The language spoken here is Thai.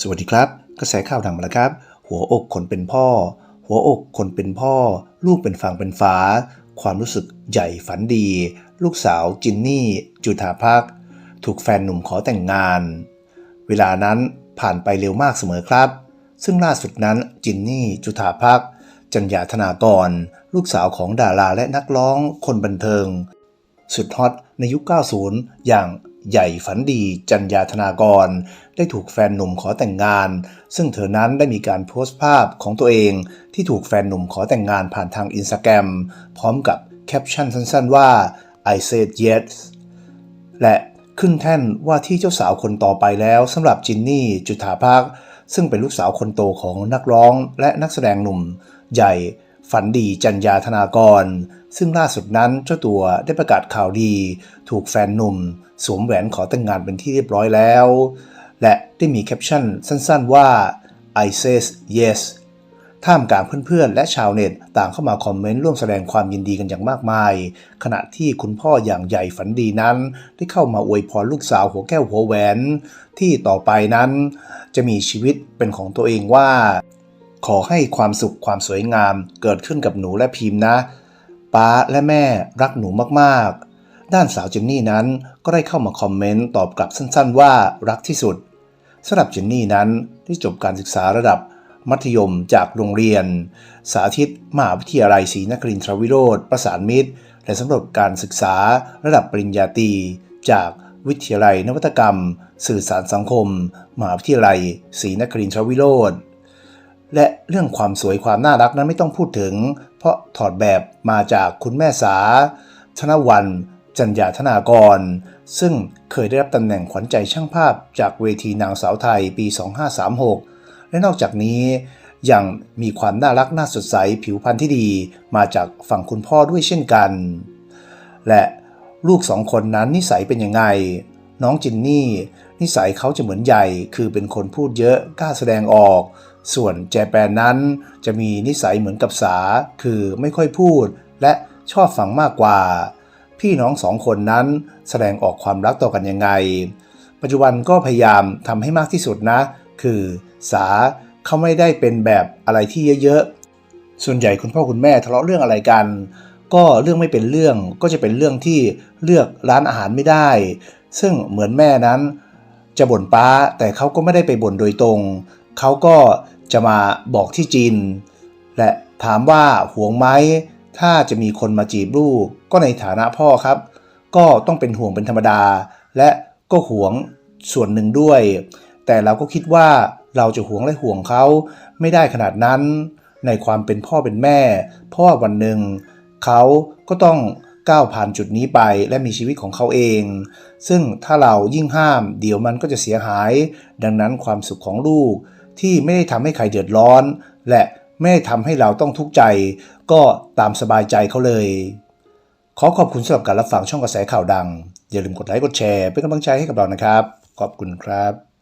สวัสดีครับ กระแสข่าวดังมาแล้วครับ หัวอกคนเป็นพ่อ หัวอกคนเป็นพ่อ ลูกเป็นฝั่งเป็นฝาความรู้สึกใหญ่ฝันดี ลูกสาวจินนี่ จุธาพักถูกแฟนหนุ่มขอแต่งงาน เวลานั้นผ่านไปเร็วมากเสมอครับ ซึ่งล่าสุดนั้นจินนี่ จุธาพักจัญญาธนากร ลูกสาวของดาราและนักร้องคนบันเทิง สุดฮอตในยุค 90 อย่างใหญ่ฝันดีจัญญาธนากร ได้ถูกแฟนหนุ่มขอแต่งงาน ซึ่งเธอนั้นได้มีการโพสต์ภาพของตัวเอง ที่ถูกแฟนหนุ่มขอแต่งงานผ่านทางอินสตาแกรมพร้อมกับแคปชั่นสั้นๆว่า I said yes และขึ้นแท่นว่าที่เจ้าสาวคนต่อไปแล้วสำหรับจินนี่จุธาภาค ซึ่งเป็นลูกสาวคนโตของนักร้องและนักแสดงหนุ่ม ใหญ่ฝันดีจัญญาธนากร ซึ่งล่าสุดนั้นเจ้าตัวได้ประกาศข่าวดี ถูกแฟนหนุ่ม สวมแหวนขอแต่งงานเป็นที่เรียบร้อยแล้ว และได้มีแคปชั่นสั้นๆว่า I says yes ท่ามกลางเพื่อนๆ และชาวเน็ตต่างเข้ามาคอมเมนต์ร่วมแสดงความยินดีกันอย่างมากมาย ขณะที่คุณพ่ออย่างใหญ่ฝันดีนั้น ได้เข้ามาอวยพรลูกสาวหัวแก้วหัวแหวน ที่ต่อไปนั้น จะมีชีวิตเป็นของตัวเองว่า ขอให้ความสุขความสวยงามเกิดขึ้นกับหนูและพิมพ์นะ ป้าและแม่รักหนูมากๆ ด้านสาวเจนนี่นั้นก็ได้เข้ามาคอมเมนต์ตอบกลับสั้นๆ ว่ารักที่สุดสำหรับเจนนี่นั้นได้จบการศึกษาระดับมัธยมจากโรงเรียน สาธิตมหาวิทยาลัยศรีนครินทรวิโรธประสานมิตร และสำหรับการศึกษาระดับปริญญาตรีจากวิทยาลัยนวัตกรรม สื่อสารสังคมมหาวิทยาลัยศรีนครินทรวิโรธและเรื่องความสวยความน่ารักนั้นไม่ต้องพูดถึง เพราะถอดแบบมาจากคุณแม่สา ธนวัน จัญญาธนากร ซึ่งเคยได้รับตำแหน่งขวัญใจช่างภาพจากเวทีนางสาวไทยปี 2536 และนอกจากนี้ยังมีความน่ารักน่าสดใสผิวพรรณที่ดีมาจากฝั่งคุณพ่อด้วยเช่นกัน และลูกสองคนนั้นนิสัยเป็นยังไง น้องจินนี่ นิสัยเขาจะเหมือนใหญ่ คือเป็นคนพูดเยอะกล้าแสดงออก ส่วนแจแปนนั้นจะมีนิสัยเหมือนกับสา คือไม่ค่อยพูด และชอบฟังมากกว่า พี่น้องสองคนนั้นแสดงออกความรักต่อกันยังไง ปัจจุบันก็พยายามทำให้มากที่สุดนะ คือสาเขาไม่ได้เป็นแบบอะไรที่เยอะๆ ส่วนใหญ่คุณพ่อคุณแม่ทะเลาะเรื่องอะไรกัน ก็เรื่องไม่เป็นเรื่องก็จะเป็นเรื่องที่เลือกร้านอาหารไม่ได้ ซึ่งเหมือนแม่นั้น จะบ่นป้าแต่เขาก็ไม่ได้ไปบ่นโดยตรง เขาก็จะมาบอกที่จีนและถามว่าห่วงไหม ถ้าจะมีคนมาจีบลูกก็ในฐานะพ่อครับ ก็ต้องเป็นห่วงเป็นธรรมดา และก็ห่วงส่วนหนึ่งด้วย แต่เราก็คิดว่าเราจะห่วงและห่วงเขาไม่ได้ขนาดนั้น ในความเป็นพ่อเป็นแม่ เพราะว่าวันหนึ่งเขาก็ต้องก้าวผ่านจุดนี้ไปและมีชีวิตของเขาเอง ซึ่งถ้าเรายิ่งห้าม เดี๋ยวมันก็จะเสียหาย ดังนั้นความสุขของลูกที่ไม่ได้ทำให้ใครเดือดร้อน และ ไม่ทำให้เราต้องทุกข์ใจ ก็ตามสบายใจเขาเลย ขอขอบคุณสำหรับการรับฟังช่องกระแสข่าวดัง อย่าลืมกดไลค์กดแชร์เป็นกำลังใจให้กับเรานะครับ ขอบคุณครับ